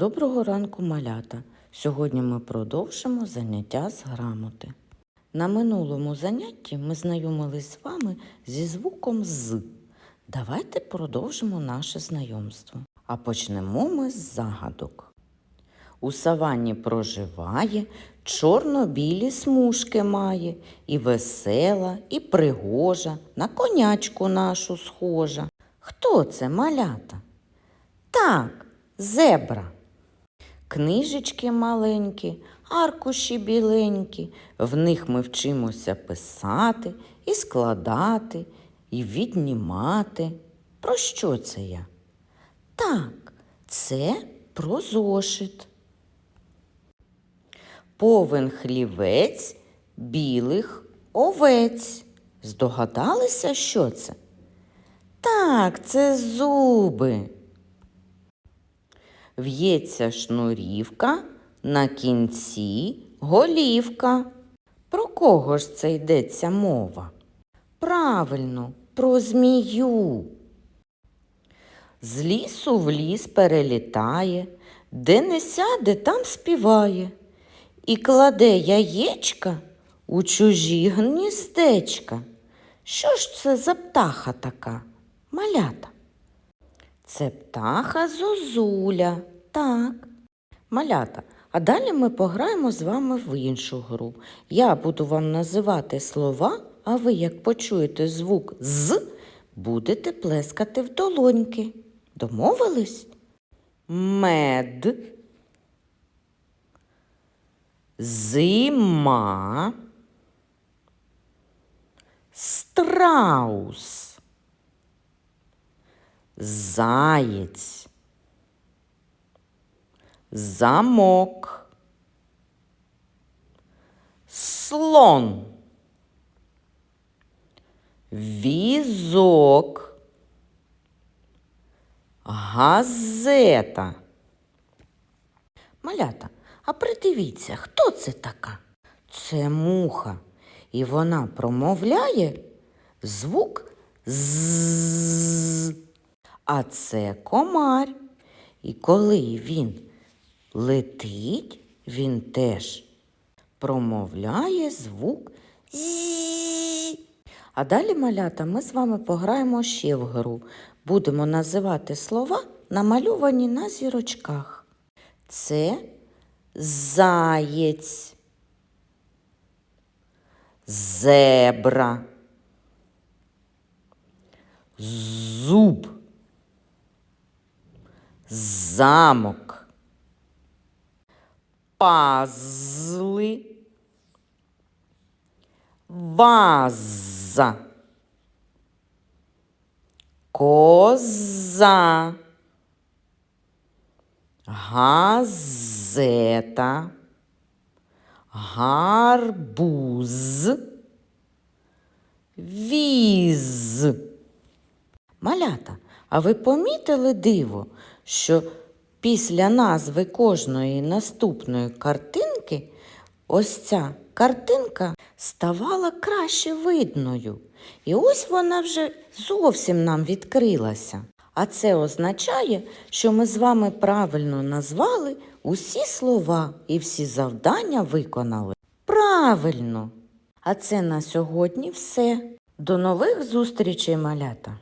Доброго ранку, малята! Сьогодні ми продовжимо заняття з грамоти. На минулому занятті ми знайомились з вами зі звуком з. Давайте продовжимо наше знайомство. А почнемо ми з загадок. У саванні проживає, чорно-білі смужки має, і весела, і пригожа, на конячку нашу схожа. Хто це малята? Так, зебра. Книжечки маленькі, аркуші біленькі, в них ми вчимося писати і складати, і віднімати. Про що це я? Так, це про зошит. Повен хлівець білих овець. Здогадалися, що це? Так, це зуби. В'ється шнурівка, на кінці голівка. Про кого ж це йдеться мова? Правильно, про змію. З лісу в ліс перелітає, де не сяде, там співає, і кладе яєчка у чужі гніздечка. Що ж це за птаха така? Малята. Це птаха зозуля. Так. Малята. А далі ми пограємо з вами в іншу гру. Я буду вам називати слова, а ви, як почуєте звук з, будете плескати в долоньки. Домовились? Мед. Зима. Страус. Заєць. Замок. Слон. Візок. Газета. Малята, а придивіться, хто це така? Це муха. І вона промовляє звук з. А це комар. І коли він летить, він теж промовляє звук з. А далі, малята, ми з вами пограємо ще в гру. Будемо називати слова, намальовані на зірочках. Це заєць, зебра, зуб, замок, пазли, ваза, коза, газета, гарбуз, віз. Малята, а ви помітили диво, що після назви кожної наступної картинки ось ця картинка ставала краще видною. І ось вона вже зовсім нам відкрилася. А це означає, що ми з вами правильно назвали усі слова і всі завдання виконали. Правильно! А це на сьогодні все. До нових зустрічей, малята!